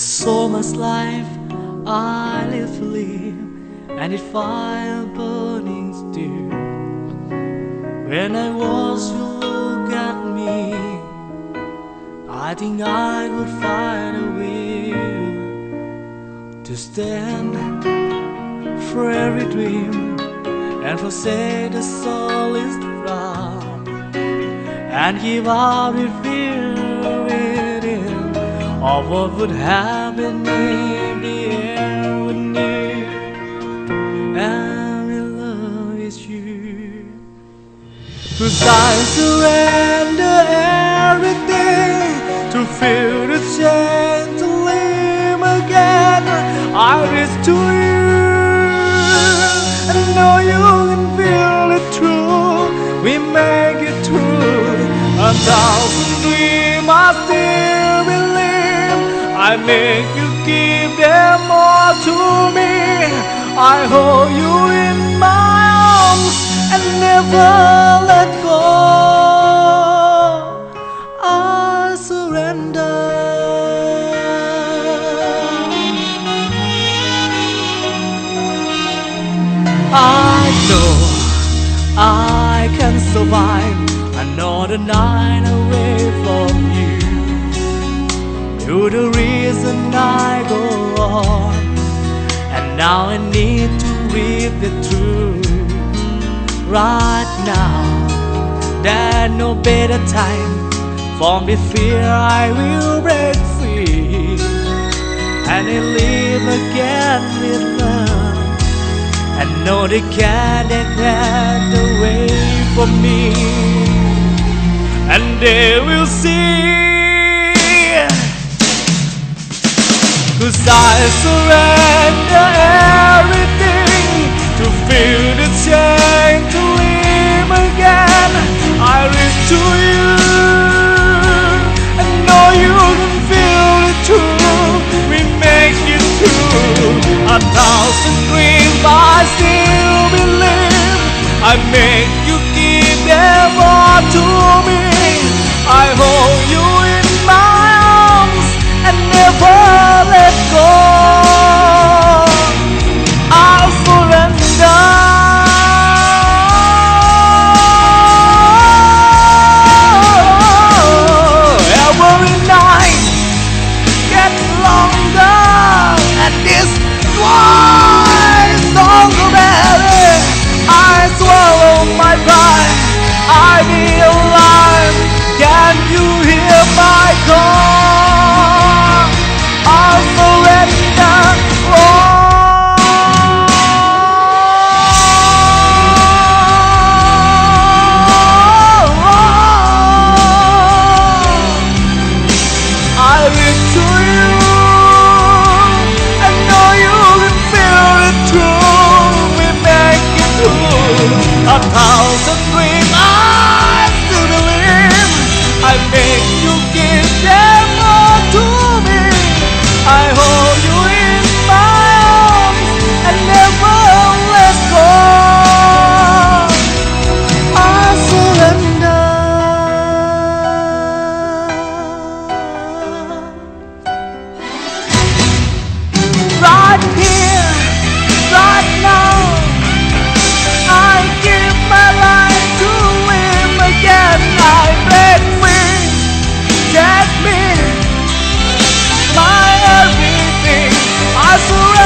so much life I live to live, and if fire burning still. When I was you look at me, I think I would find a will to stand for every dream and forsake the soul is round and give up with fear within of what would happen if the air near and in love is you. Cause I surrender everything to feel the chance to again. I reach to you. I know you can feel it true. We make it through. A thousand dreams I still. Make you give them all to me. I hold you in my arms and never let go. I surrender. I know I can survive another night away The reason I go on, and now I need to read the truth. Right now, there's no better time. From the fear, I will break free, and I live again with love. And know they can't take that away from me And they will see Cause I surrender everything To feel the change to live again. I reach to you I know you can feel it too. We make it through. A thousand dreams I still believe. I make you give them all to me forever.